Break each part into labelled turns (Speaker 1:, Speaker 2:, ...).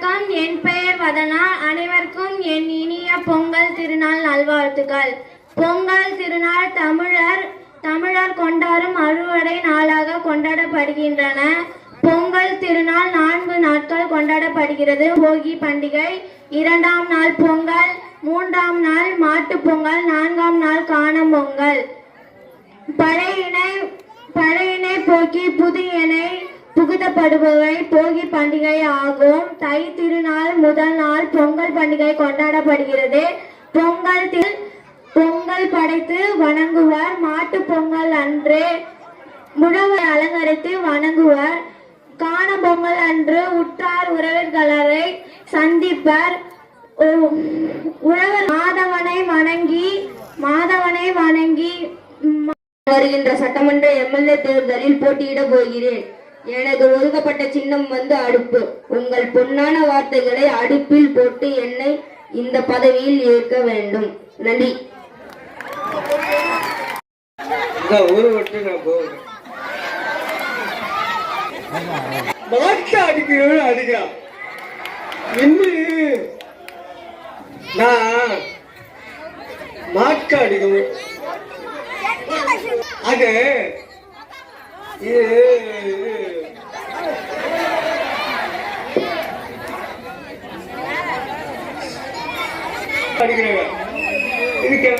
Speaker 1: வணக்கம். என் பெயர் வதனா. அனைவருக்கும் என் இனிய பொங்கல் திருநாள் நல்வாழ்த்துக்கள். பொங்கல் திருநாள் தமிழர் தமிழர் கொண்டாடும் அறுவடை நாளாக கொண்டாடப்படுகின்றன. பொங்கல் திருநாள் நான்கு நாட்கள் கொண்டாடப்படுகிறது. போகி பண்டிகை இரண்டாம் நாள் பொங்கல் மூன்றாம் நாள் மாட்டுப் பொங்கல் நான்காம் நாள் காணும் பொங்கல். பழையினை பழையினை போக்கி புதியனை புகுதப்படுபவை போகி பண்டிகை ஆகும். தை திருநாள் முதல் நாள் பொங்கல் பண்டிகை கொண்டாடப்படுகிறது. பொங்கல் பொங்கல் படைத்து வணங்குவர். மாட்டு பொங்கல் அன்று முழவை அலங்கரித்து வணங்குவர். காண பொங்கல் அன்று உற்றார் உறவினர்களை சந்திப்பர். உ- உழவர் மாதவனை வணங்கி மாதவனை வணங்கி
Speaker 2: வருகின்ற சட்டமன்ற எம்எல்ஏ தேர்தலில் போட்டியிட போகிறேன். எனக்கு ஒதுக்கப்பட்ட சின்னம் வந்து அடுப்பு. உங்கள் பொன்னான வார்த்தைகளை அடுப்பில் போட்டு என்னை இந்த பதவியில் ஏற்க வேண்டும். நன்றி.
Speaker 3: இந்த அடிக்கிறவன் அடிக்கிறான். நான் அடிக்கணும். அது இது அடிக்கிறவன் இதுக்கு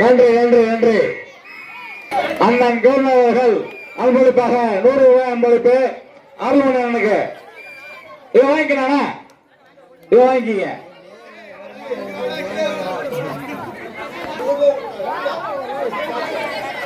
Speaker 4: நன்றி நன்றி நன்றி அண்ணன் கவர்னர் அவர்கள் அன்பளிப்பாக நூறு ரூபாய் அன்பளிப்பு அருள்மணி அண்ணனுக்கு இதை வாங்கிக்கிறானா இதை வாங்கிக்கிங்க. Thank you.